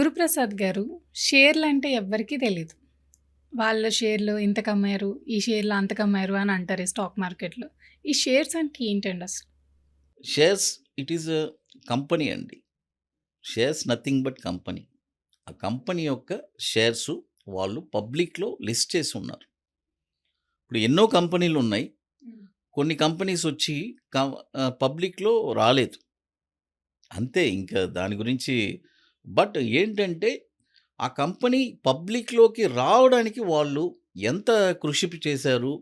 గురుప్రసాద్ గారు షేర్లు అంటే ఎవ్వరికీ తెలియదు వాళ్ళ షేర్లు ఇంతకమ్మారు, ఈ షేర్లు అంతకమ్మారు అని అంటారు ఈ స్టాక్ మార్కెట్‌లో. ఈ షేర్స్ అంటే ఏంటండి అసలు? షేర్స్ ఇట్ ఈస్ కంపెనీ అండి. Shares nothing but company. ఆ కంపెనీ యొక్క షేర్స్ వాళ్ళు పబ్లిక్‌లో లిస్ట్ చేసి ఉన్నారు. ఇప్పుడు ఎన్నో కంపెనీలు ఉన్నాయి. కొన్ని కంపెనీస్ వచ్చి పబ్లిక్‌లో రాలేదు. అంతే ఇంకా దాని గురించి బట్ ఏంటంటే ఆ కంపెనీ పబ్లిక్‌లోకి రావడానికి వాళ్ళు ఎంత కృషి చేశారు,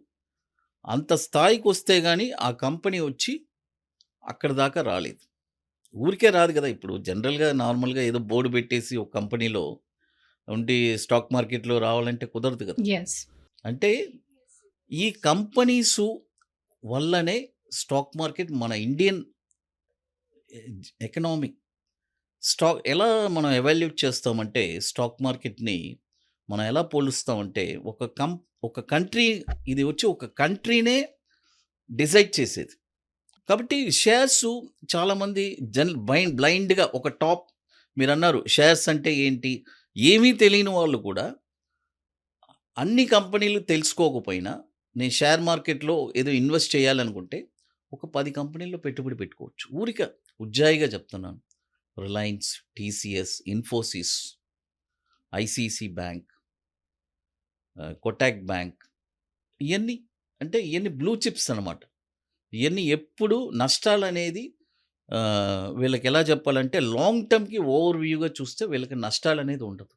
అంత స్థాయికొస్తే గాని ఆ కంపెనీ వచ్చి అక్కడి దాకా రాలేదు. ఊరికే రాదు కదా! ఇప్పుడు జనరల్‌గా నార్మల్‌గా ఏదో బోర్డ్ పెట్టేసి ఒక కంపెనీలో ఉండి స్టాక్ మార్కెట్‌లో రావాలంటే కుదరదు కదా! అంటే ఈ కంపెనీసు వల్లనే స్టాక్ మార్కెట్ మన ఇండియన్ ఎకనామిక్ స్టాక్ ఎలా మనం ఎవాల్యూట్ చేస్తామంటే స్టాక్ మార్కెట్‌ని మనం ఎలా పోలుస్తామంటే ఒక కం ఒక కంట్రీ ఇది వచ్చి ఒక కంట్రీనే డిసైడ్ చేసేది. కాబట్టి షేర్స్ చాలామంది జన్ బైండ్ బ్లైండ్‌గా ఒక టాప్ మీరన్నారు షేర్స్ అంటే ఏంటి? ఏమీ తెలియని వాళ్ళు కూడా అన్ని కంపెనీలు తెలుసుకోకపోయినా నేను షేర్ మార్కెట్‌లో ఏదో ఇన్వెస్ట్ చేయాలనుకుంటే ఒక పది కంపెనీల్లో పెట్టుబడి పెట్టుకోవచ్చు. ఊరిక ఉజ్జాయిగా చెప్తున్నాను. Reliance, TCS, Infosys, ICC bank, Kotak bank ఇవన్నీ అంటే ఇవన్నీ బ్లూ చిప్స్ అనమాట. ఇవన్నీ ఎప్పుడు నష్టాలనేది ఆహ్, వీళ్ళకి ఎలా చెప్పాలంటే లాంగ్ టర్మ్‌కి ఓవర్ వ్యూగా చూస్తే వీళ్ళకి నష్టాలు అనేది ఉండదు.